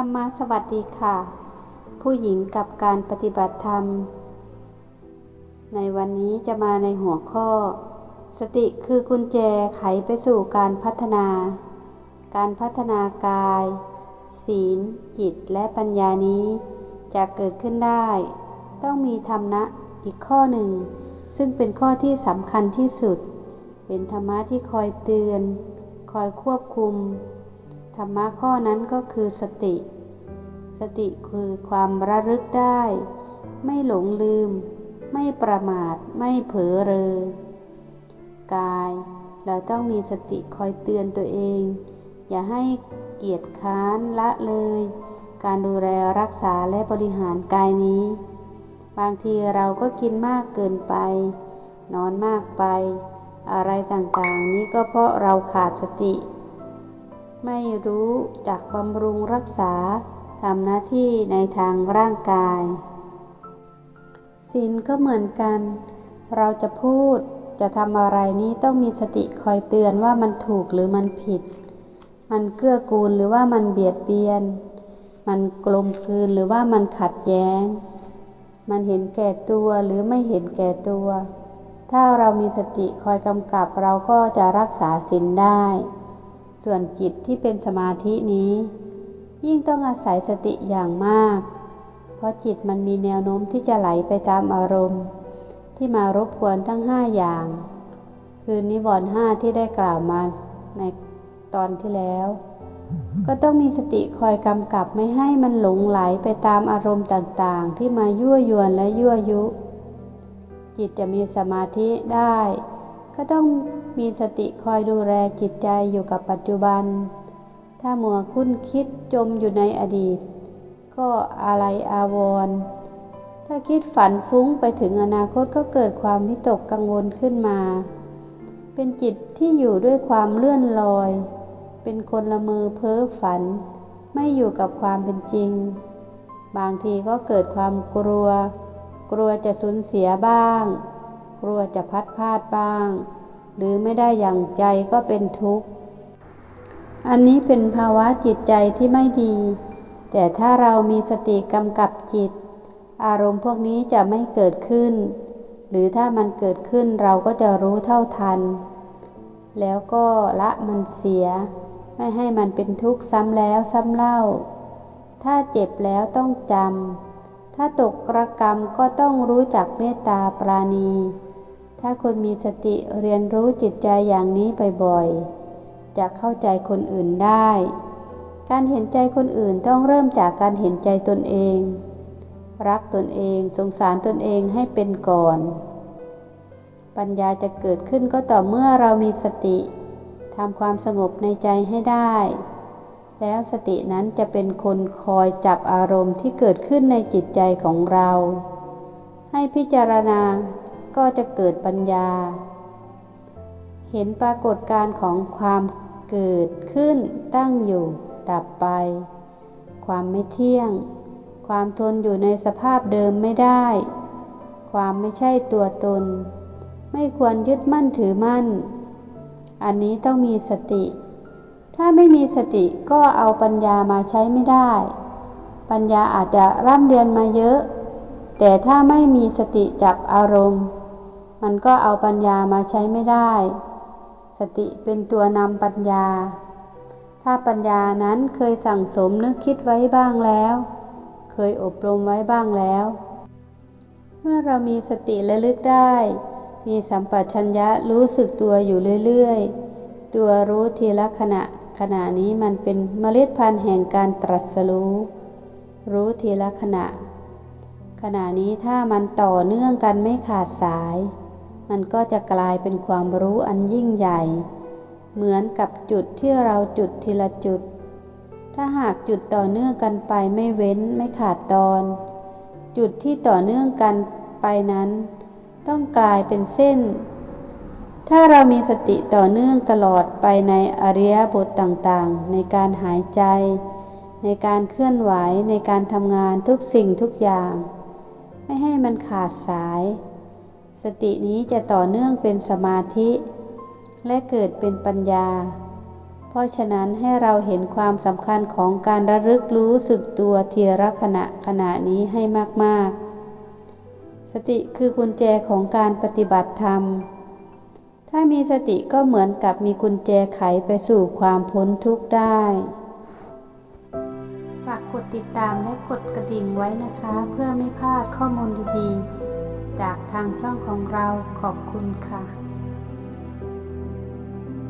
รรมะสวัสดีค่ะ ผู้หญิงกับการปฏิบัติธรรม ในวันนี้จะมาในหัวข้อ สติคือกุญแจไขไปสู่การพัฒนา การพัฒนากาย ศีล จิตและปัญญานี้ จะเกิดขึ้นได้ ต้องมีธรรมะอีกข้อหนึ่ง ซึ่งเป็นข้อที่สำคัญที่สุด เป็นธรรมะที่คอยเตือน คอยควบคุม ธรรมะข้อนั้นก็คือสติ สติคือความระลึกได้ ไม่หลงลืม ไม่ประมาท ไม่เผลอเรอกาย เราต้องมีสติคอยเตือนตัวเอง อย่าให้เกียจค้านละเลย การดูแลรักษาและบริหารกายนี้ บางทีเราก็กินมากเกินไป นอนมากไป อะไรต่างๆ นี้ก็เพราะเราขาดสติ ไม่รู้จักบำรุงรักษาทำหน้าที่ในทางร่างกายศีลก็เหมือนกัน เราจะพูดจะทำอะไรนี้ต้องมีสติคอยเตือนว่ามันถูกหรือมันผิด มันเกื้อกูลหรือว่ามันเบียดเบียน มันกลมกลืนหรือว่ามันขัดแย้ง มันเห็นแก่ตัวหรือไม่เห็นแก่ตัว ถ้าเรามีสติคอยกำกับเราก็จะรักษาศีลได้ ส่วนจิตที่เป็นสมาธินี้ ยิ่งต้องอาศัยสติอย่างมาก เพราะจิตมันมีแนวโน้มที่จะไหลไปตามอารมณ์ ที่มารบกวนทั้งห้าอย่าง คือนิวรณ์ห้าที่ได้กล่าวมาในตอนที่แล้ว ก็ต้องมีสติคอยกำกับไม่ให้มันหลงไหลไปตามอารมณ์ต่างๆ ที่มายั่วยวนและยั่วยุ จิตจะมีสมาธิได้ ก็ต้องมีสติคอยดูแลจิตใจอยู่กับปัจจุบัน ถ้ามัวคุ้นคิดจมอยู่ในอดีต ก็อะไรอาวรณ์ถ้าคิดฝันฟุ้งไปถึงอนาคตก็เกิดความวิตกกังวลขึ้นมา เป็นจิตที่อยู่ด้วยความเลื่อนลอย เป็นคนละมือเพ้อฝัน ไม่อยู่กับความเป็นจริง บางทีก็เกิดความกลัว กลัวจะสูญเสียบ้าง กลัวจะพัดพลาดบ้าง หรือไม่ได้อย่างใจก็เป็นทุกข์ อันนี้เป็นภาวะจิตใจที่ไม่ดี แต่ถ้าเรามีสติกำกับจิต อารมณ์พวกนี้จะไม่เกิดขึ้น หรือถ้ามันเกิดขึ้นเราก็จะรู้เท่าทัน แล้วก็ละมันเสีย ไม่ให้มันเป็นทุกข์ซ้ำแล้วซ้ำเล่า ถ้าเจ็บแล้วต้องจำถ้าตกกระกรรมก็ต้องรู้จักเมตตาปราณี ถ้าคนมีสติเรียนรู้จิตใจอย่างนี้บ่อยๆ จะเข้าใจคนอื่นได้ การเห็นใจคนอื่นต้องเริ่มจากการเห็นใจตนเอง รักตนเองสงสารตนเองให้เป็นก่อน ปัญญาจะเกิดขึ้นก็ต่อเมื่อเรามีสติทำความสงบในใจให้ได้ แล้วสตินั้นจะเป็นคนคอยจับอารมณ์ที่เกิดขึ้นในจิตใจของเรา ให้พิจารณา ก็จะเกิดปัญญา เห็นปรากฏการของความเกิดขึ้นตั้งอยู่ดับไป ความไม่เที่ยง ความทนอยู่ในสภาพเดิมไม่ได้ ความไม่ใช่ตัวตน ไม่ควรยึดมั่นถือมั่น อันนี้ต้องมีสติ ถ้าไม่มีสติก็เอาปัญญามาใช้ไม่ได้ ปัญญาอาจจะร่ำเรียนมาเยอะ แต่ถ้าไม่มีสติจับอารมณ์ มันก็เอาปัญญามาใช้ไม่ได้ สติเป็นตัวนำปัญญา ถ้าปัญญานั้นเคยสั่งสมนึกคิดไว้บ้างแล้ว เคยอบรมไว้บ้างแล้ว เมื่อเรามีสติระลึกได้ มีสัมปชัญญะรู้สึกตัวอยู่เรื่อยๆ ตัวรู้ทีละขณะขณะนี้มันเป็นเมล็ดพันธุ์แห่งการตรัสรู้ รู้ทีละขณะ ขณะนี้ถ้ามันต่อเนื่องกันไม่ขาดสาย มันก็จะกลายเป็นความรู้อันยิ่งใหญ่ เหมือนกับจุดที่เราจุดทีละจุด ถ้าหากจุดต่อเนื่องกันไปไม่เว้นไม่ขาดตอน จุดที่ต่อเนื่องกันไปนั้น ต้องกลายเป็นเส้น ถ้าเรามีสติต่อเนื่องตลอดไปในอริยบทต่างๆ ในการหายใจ ในการเคลื่อนไหวในการทำงานทุกสิ่งทุกอย่าง ไม่ให้มันขาดสาย สตินี้จะต่อเนื่องเป็นสมาธิ และเกิดเป็นปัญญา เพราะฉะนั้นให้เราเห็นความสำคัญของการระลึกรู้สึกตัวเทีละขณะขณะนี้ให้มาก ๆ สติคือกุญแจของการปฏิบัติธรรม ถ้ามีสติก็เหมือนกับมีกุญแจไขไปสู่ความพ้นทุกข์ได้ฝากกดติดตามและกดกระดิ่งไว้นะคะ เพื่อไม่พลาดข้อมูลดีๆ จากทางช่องของเราขอบคุณค่ะ